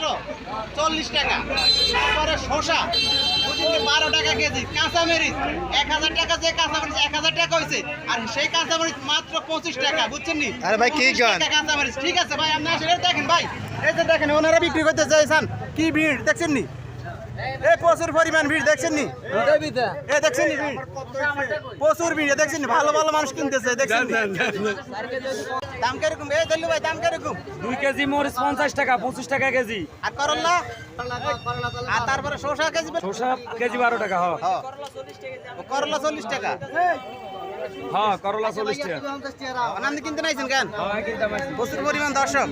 মাত্র চল্লিশ টাকা। তারপরে শসা বারো টাকা কেজি কাঁচামরিচ এক হাজার টাকা যে কাঁচামরিচ এক হাজার টাকা হয়েছে। আর সেই কাঁচামরিচ মাত্র পঁচিশ টাকা বুঝছেন নি? আরে ভাই, কি 25 কাঁচামরিচ। ঠিক আছে ভাই আপনি আসলে দেখেন ভাই এই যে দেখেন ওনারা বিক্রি করতে চাইছেন কি ভিড় দেখছেন নি? এই প্রচুর পরিমাণ ভিড় দেখছেন নি? এ দেখছেন নি ভিড়? প্রচুর ভিড় দেখছেন ভালো ভালো মানুষ কিনতেছে দেখছেন? দাম কীরকম? এই দিল্লু ভাই দাম কীরকম? দুই কেজি মরিচ পঞ্চাশ টাকা পঁচিশ টাকা কেজি। আর করল্লা আর তারপরে শসা কেজি? শসা কেজি বারো টাকা হ। করলা চল্লিশ টাকা? হ্যাঁ করলা চল্লিশ টাকা। আপনি কিনতে নাইছেন কেন? কিনতে প্রচুর পরিমাণ দর্শক।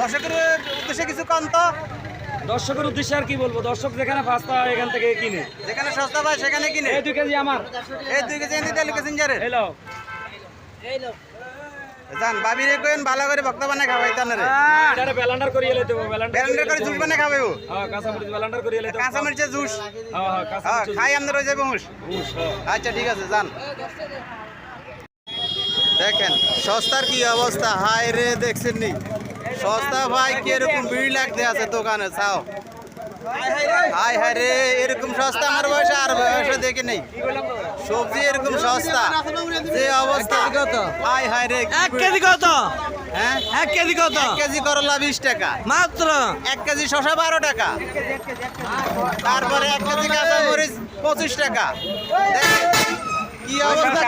দর্শকের উদ্দেশ্যে কিছু কম তো দর্শকের উদ্দেশ্যে আর কি বলব? দর্শক যেখানে পাস্তা এখান থেকে কিনে। যেখানে সস্তা পায় সেখানে কিনে। এই দুই কেজি আমার। এই দুই কেজি এনে দিলে প্যাসেঞ্জারের এলো যান বাবিরে কইন ভালো করে ভক্ত বানায় খাওয়াই তানারে এটারে ব্যালান্ডার করিয়ে লইতে হবে ব্যালান্ডার ব্যালেন্ডার করে জুস বানায় খাবে ও হ্যাঁ কাঁচা মরিচ ব্যালান্ডার করিয়ে লইতে হবে। কাঁচা মরিচের জুস। হ্যাঁ হ্যাঁ কাঁচা হ্যাঁ মরিচ খাই আমাদের হয়ে যাবে হুঁশ। বুঝ, হ্যাঁ। আচ্ছা ঠিক আছে জান। দেখেন সস্তার কি অবস্থা? হাই রে দেখছেন নি? সস্তা ভাই কি এরকম ভিড় লাগতে আছে দোকানে? চাও। হাই হাই রে এরকম সস্তা আমার বয়সে আর বয়সে দেখি নেই। সবজি এরকম সস্তা। যে অবস্থা। কত? হাই হাই রে এক কেজি কত? হ্যাঁ? এক কেজি কত? এক কেজি করলা বিশ টাকা। মাত্র? এক কেজি শশা বারো টাকা। তারপরে এক কেজি কাঁচা মরিচ পঁচিশ টাকা। কি অবস্থা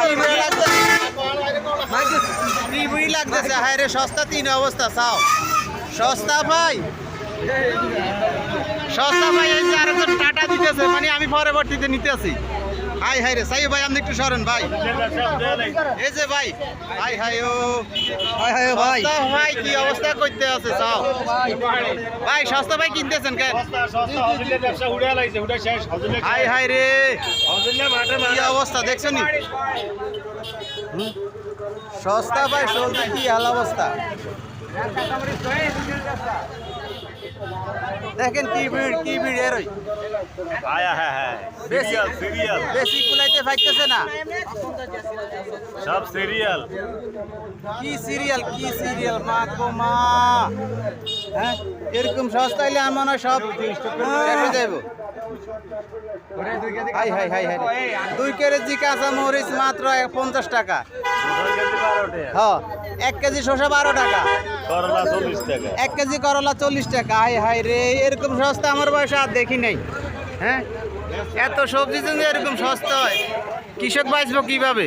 লাগতেছে। রে, সস্তা তিন অবস্থা, চাও। সস্তা ভাই। সস্তা ভাই, এই আরেকজন টাটা দিতেছে। মানে আমি পরবর্তীতে নিতে আছি হাই হাই রে সাই ভাই আপনি একটু সরেন ভাই। এই যে ভাই হাই হাই ও। হাই হাই ভাই। ভাই কি অবস্থা করতে আছে চাও। ভাই সস্তা ভাই কিনতেছেন কেন? হাই হাই রে। কি অবস্থা দেখছ নি? সস্তা ভাই সস্তা কি হাল অবস্থা? দেখেন কি ভিড় কি ভিড় এর বেশি বেশি কুলাইতে পাইতেছে না। সব সিরিয়াল কি সিরিয়াল কি সিরিয়াল মা গো মা। হ্যাঁ এরকম সস্তা হলে আমার সব শেষ হয়ে। দুই কেজি কাঁচা মরিচ মাত্র পঞ্চাশ টাকা। হ্যাঁ এক কেজি শসা বারো টাকা। এক কেজি করলা চল্লিশ টাকা। হাই হাই রে, এরকম সস্তা আমার বয়সে আর দেখি নাই। হ্যাঁ? এত সবজি যদি এরকম সস্তা হয়, কৃষক বাঁচবো কীভাবে?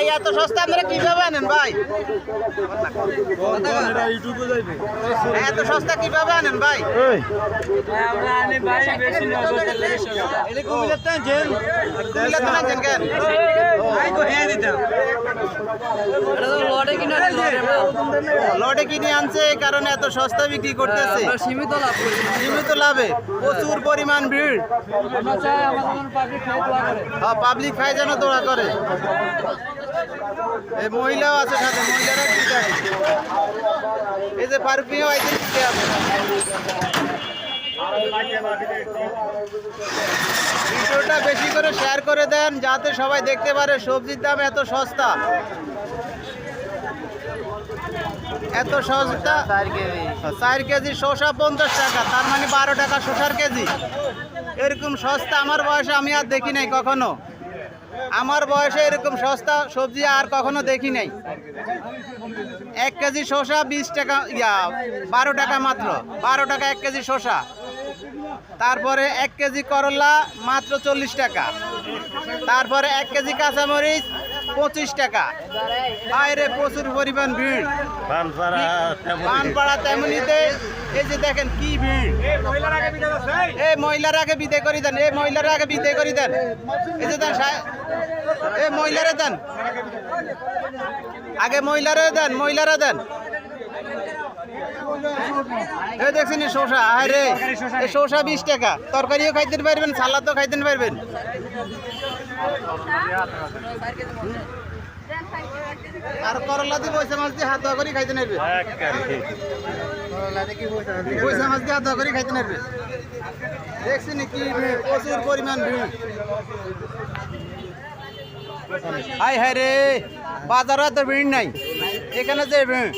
ভাই এত সস্তা আপনারা কীভাবে আনেন ভাই? এত সস্তা কীভাবে আনেন ভাই? কেন? লটে কিনে আনছে এই কারণে এত সস্তা বিক্রি করতেছে। সীমিত লাভ সীমিত লাভে প্রচুর পরিমাণ ভিড়। পাবলিক করে। হ্যাঁ পাবলিক খাই যেন দৌড়া করে। এই মহিলাও আছে সাথে মহিলারা কি চায় এই যে পারফিউ আইতে নিতে আছে ভিডিওটা বেশি করে শেয়ার করে দেন যাতে সবাই দেখতে পারে সবজির দাম এত সস্তা। এত সস্তা? চার কেজি শসা পঞ্চাশ টাকা তার মানে বারো টাকা শসার কেজি। এরকম সস্তা আমার বয়সে আমি আর দেখি নাই কখনো। আমার বয়সে এরকম সস্তা সবজি আর কখনো দেখি নাই। এক কেজি শসা বিশ টাকা, ইয়া, বারো টাকা মাত্র। বারো টাকা এক কেজি শসা। তারপরে এক কেজি করলা মাত্র চল্লিশ টাকা। তারপরে এক কেজি কাঁচামরিচ পঁচিশ টাকা। বাইরে প্রচুর পরিমাণ ভিড়। পানপাড়া তেমনিতে। এই যে দেখেন কি ভিড়। এই মহিলার আগে বিদায় করে দেন এই মহিলার আগে বিদায় করে দেন। এই যে দেন এই মহিলারে দেন। আগে মহিলারে দেন মহিলারা দেন। এই দেখছেন শসা আরে শসা বিশ টাকা। তরকারিও খাইতে পারবেন সালাদও খাইতে পারবেন। আর করলা দিয়ে পয়সা মাছ দিয়ে হাত ধোয়া করে খাইতে নেবে। পয়সা মাছ দিয়ে হাত ধোয়া করে খাইতে নেবে। দেখছি নি কি ভিড় প্রচুর পরিমাণ ভিড়। হাই হাই রে বাজারে তো ভিড় নাই। এখানে যে কি ভিড়?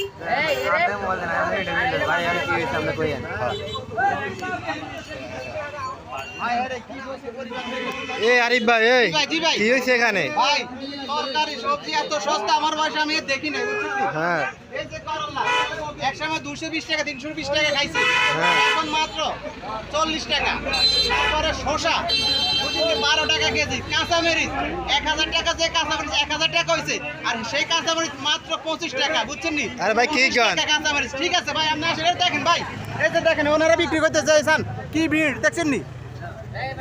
এ আরিফ ভাই এই জি ভাই, জি ভাই। কি হয়েছে এখানে? ভাই তরকারি সবজি এত সস্তা আমার বয়সে আমি দেখি নাই হ্যাঁ। এই যে করলা এক সময় টাকা খাইছি। হ্যাঁ। এখন মাত্র চল্লিশ টাকা। তারপরে শসা বারো টাকা কেজি কাঁচা মরিচ এক হাজার টাকা যে কাঁচা মরিচ এক হাজার টাকা হয়েছে আর সেই কাঁচা মরিচ মাত্র পঁচিশ টাকা বুঝছেন নি? আরে ভাই, কি 25 কাঁচা মরিচ ঠিক আছে ভাই আপনি আসলে দেখেন ভাই এই যে দেখেন ওনারা বিক্রি করতে চাইছেন কি ভিড় দেখছেন নি?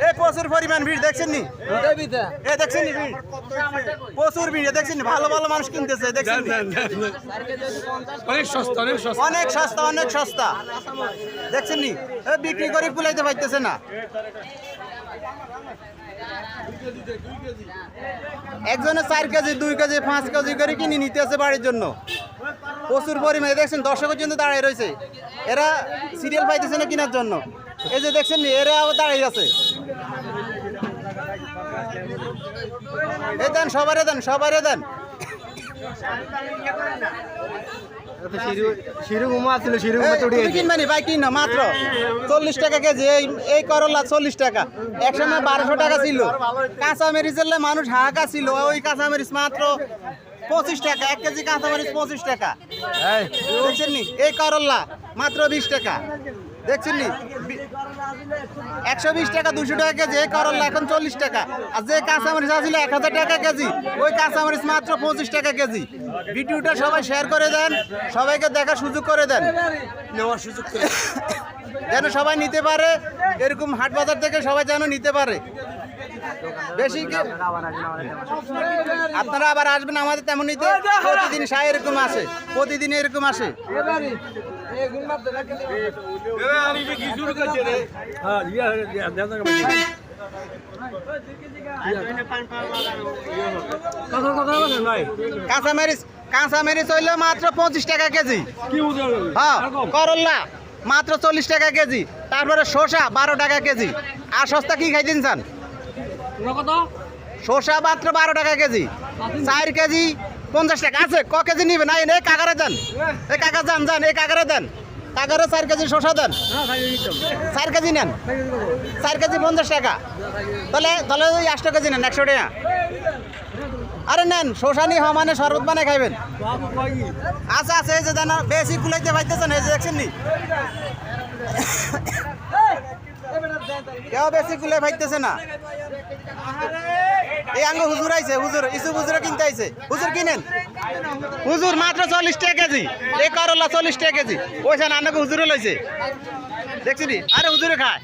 এই প্রচুর পরিমাণ ভিড় দেখছেন নি? এ দেখছেন নি ভিড়? প্রচুর ভিড় দেখছেন নি? ভালো ভালো মানুষ কিনতেছে দেখছেন অনেক সস্তা অনেক সস্তা। অনেক সস্তা অনেক সস্তা। দেখছেন নি? এ বিক্রি করে কুলাইতে পারতেছে না। একজনে চার কেজি দুই কেজি পাঁচ কেজি করে কিনে নিতেছে বাড়ির জন্য। প্রচুর পরিমাণে দেখছেন দর্শকের জন্য দাঁড়িয়ে রয়েছে। এরা সিরিয়াল পাইতেছে না কেনার জন্য। এই যে দেখছেন নি এরা আবার দাঁড়িয়ে আছে। এই দেন সবারে দেন সবারে দেন। মাত্র চল্লিশ টাকা কেজি। এই করলা চল্লিশ টাকা। একসময় বারোশো টাকা ছিল। কাঁচা মরিচের মানুষ হাহাকা ছিল। ওই কাঁচা মরিচ মাত্র পঁচিশ টাকা। এক কেজি কাঁচা মরিচ পঁচিশ টাকা। দেখছেন নি? এই করলা মাত্র বিশ টাকা। দেখছেন নি? একশো বিশ টাকা দুশো টাকা কেজি এই করলা এখন চল্লিশ টাকা। আর যে কাঁচামরিচ আছিল এক হাজার টাকা কেজি ওই কাঁচামরিচ মাত্র পঁচিশ টাকা কেজি। ভিডিওটা সবাই শেয়ার করে দেন সবাইকে দেখার সুযোগ করে দেন। নেওয়ার সুযোগ করে যেন সবাই নিতে পারে এরকম হাট বাজার থেকে সবাই যেন নিতে পারে। বেশি আপনারা আবার আসবেন আমাদের তেমন নিতে প্রতিদিন সাই এরকম আসে প্রতিদিন এরকম আসে। কাঁচা মরিচ কাঁচা মরিচ হইলে মাত্র পঁচিশ টাকা কেজি। হ্যাঁ করল্লা মাত্র চল্লিশ টাকা কেজি। তারপরে শসা বারো টাকা কেজি। আর সস্তা কি খাইতেন চান? শসা মাত্র বারো টাকা কেজি। চার কেজি পঞ্চাশ টাকা আছে, ক কেজি নিবেন? এই এই কাকারে দেন। এই কাকা যান যান, এই কাকারে দেন। কাকারে চার কেজি শসা দেন। চার কেজি নেন। চার কেজি পঞ্চাশ টাকা। তাহলে তাহলে ওই একশো কেজি নেন, একশো টাকা। আরে নেন, শসা নিয়ে হওয়া মানে শরবত বানায় খাইবেন। আচ্ছা আছে এই যে দেন, বেশি কুলাইতে পাইতেছেন, এই যে দেখছেন নি? কেউ বেশি কুলে ভাইতেছে না। এই আঙ্গ হুজুর আইছে, হুজুর, ইসু হুজুর কিনতে আইছে। হুজুর কিনেন? হুজুর মাত্র চল্লিশ টাকা কেজি। এই করলা চল্লিশ টাকা কেজি। না আন্নাকে হুজুরে লইছে। দেখছি আরে হুজুরে খায়।